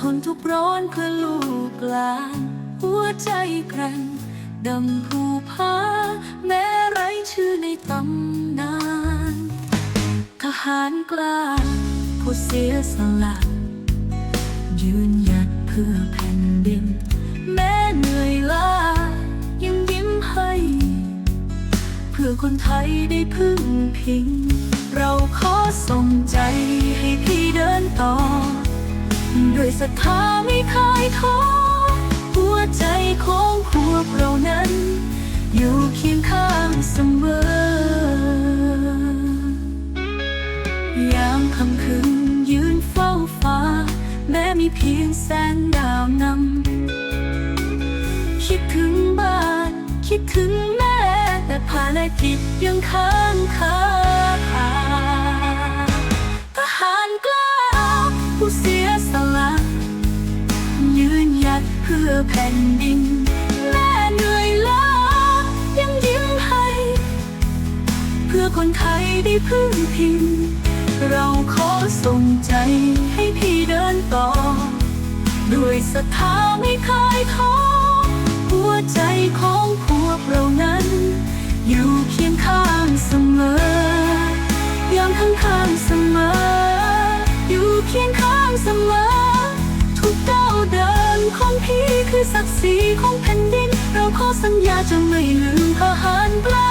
ทนทุกข์ร้อนเพื่อลูกหลานหัวใจแกร่งดังภูผาแม้ไร้ชื่อในตำนาน ทหารกล้าผู้เสียสละยืนหยัดเพื่อแผ่นดิน แม้เหนื่อยล้ายังยิ้มให้ เพื่อคนไทยได้พึ่งพิง เราขอส่งใจให้ ด้วยศรัทธาไม่เคยท้อหัวใจของพวกเรานั้น อยู่เคียงข้างเสมอยามค่ำคืนยืนเฝ้าฟ้า แม้มีเพียงแสงดาวนำคิดถึงบ้าน คิดถึงแม่แต่ภารกิจยังค้างคา แผ่นดิน แม่เหนื่อยล้ายังยิ้มให้ เพื่อคนไทยได้พึ่งพิง เราขอส่งใจให้พี่เดินต่อ ด้วยศรัทธาไม่ ศักดิ์ศรีของแผ่นดิน เราขอสัญญาจะไม่ลืมทหารกล้า